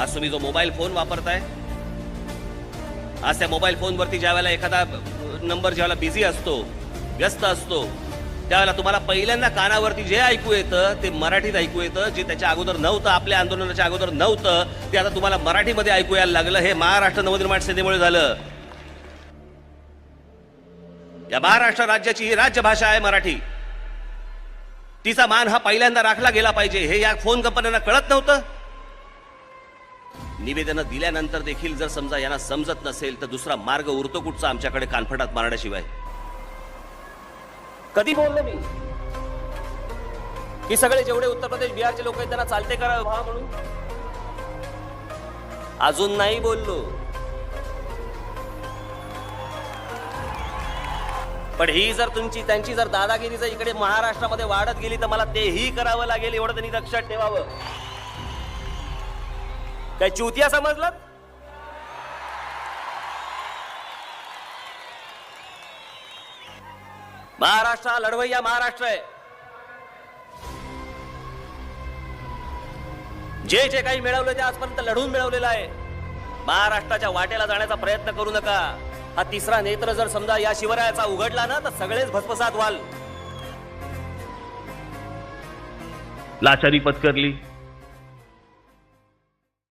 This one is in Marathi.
आज तुम्ही जो मोबाईल फोन वापरताय आज त्या मोबाईल फोनवरती ज्यावेळेला एखादा नंबर ज्यावेळेला बिझी असतो व्यस्त असतो त्यावेळेला तुम्हाला पहिल्यांदा कानावरती जे ऐकू येतं ते मराठीत ऐकू येतं जे त्याच्या अगोदर नव्हतं आपल्या आंदोलनाच्या अगोदर नव्हतं ते आता तुम्हाला मराठीमध्ये ऐकू यायला लागलं. हे महाराष्ट्र नवनिर्माण सेनेमुळे झालं. या महाराष्ट्र राज्याची ही राज्यभाषा आहे मराठी. तिचा मान हा पहिल्यांदा राखला गेला पाहिजे. हे या फोन कंपन्यांना कळत नव्हतं. निवेदनं दिल्यानंतर देखील जर समजा यांना समजत नसेल तर दुसरा मार्ग उरतो कुठचा आमच्याकडे कानफटात मारण्याशिवाय. कधी बोललो मी? की सगळे जेवढे उत्तर प्रदेश बिहारचे लोक आहेत त्यांना चालते करा व्हा म्हणून? अजून नाही बोललो. पण ही जर तुमची त्यांची जर दादागिरी जर इकडे महाराष्ट्रामध्ये वाढत गेली तर मला तेही करावं लागेल एवढं त्यांनी लक्षात ठेवावं. काय चुतिया समजलं? महाराष्ट्र हा लढवय्या महाराष्ट्र आहे. जे जे काही मिळवलं ते आजपर्यंत लढून मिळवलेलं आहे. महाराष्ट्राच्या वाटेला जाण्याचा प्रयत्न करू नका. हा तिसरा नेत्र जर समजा या शिवरायाचा उघडला ना तर सगळेच भसभसात व्हाल. लाचारी पत्करली.